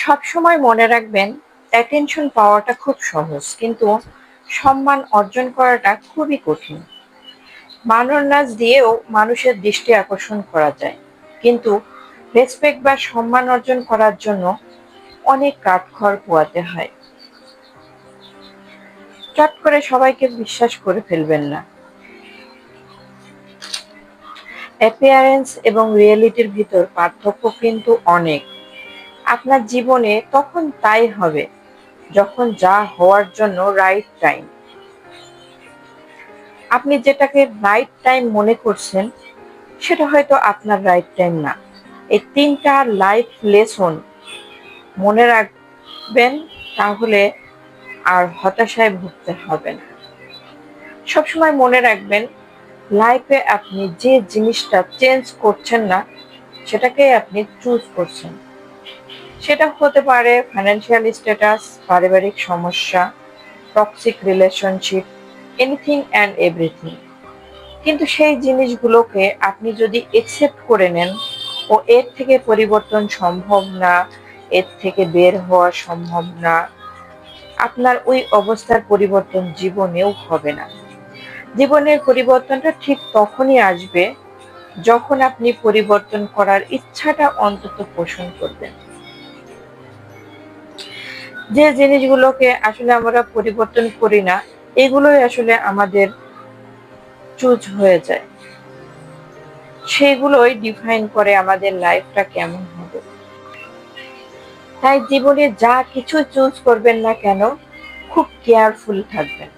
সবসময় মনে রাখবেন অ্যাটেনশন পাওয়াটা খুব সহজ, কিন্তু সম্মান অর্জন করাটা খুবই কঠিন। মানর নাচ দিয়েও মানুষের দৃষ্টি আকর্ষণ করা যায়, কিন্তু রেসপেক্ট বা সম্মান অর্জন করার জন্য অনেক কাঠখড় পোয়াতে হয়। চট করে সবাইকে বিশ্বাস করে ফেলবেন না। অ্যাপিয়ারেন্স এবং রিয়েলিটির ভিতর পার্থক্য কিন্তু অনেক। আপনার জীবনে তখন তাই হবে, যখন যা হওয়ার জন্য রাইট টাইম আপনি যেটাকে রাইট টাইম মনে করছেন, সেটা হয়তো আপনার রাইট টাইম না। এই তিনটা লাইফ লেসন মনে রাখবেন, তাহলে আর হতাশায় ভুগতে হবে না। সবসময় মনে রাখবেন লাইফে আপনি যে জিনিসটা চেঞ্জ করছেন না সেটাকে আপনি চুজ করছেন। সেটা হতে পারে ফাইন্যান্সিয়াল স্ট্যাটাস পারিবারিক সমস্যা toxic relationship anything and everything কিন্তু সেই জিনিসগুলোকে আপনি যদি একসেপ্ট করে নেন ও এর থেকে পরিবর্তন সম্ভব না, এর থেকে বের হওয়া সম্ভব না, আপনার ওই অবস্থার পরিবর্তন জীবনেও হবে না। জীবনের পরিবর্তনটা ঠিক তখনই আসবে যখন আপনি পরিবর্তন করার ইচ্ছাটা অন্তত পোষণ করবেন। যে জিনিসগুলোকে আসলে আমরা পরিবর্তন করি না, এগুলোই আসলে আমাদের চুজ হয়ে যায়। সেগুলোই ডিফাইন করে আমাদের লাইফটা কেমন হবে। তাই জীবনে যা কিছু চুজ করবেন না কেন, খুব কেয়ারফুল থাকবেন।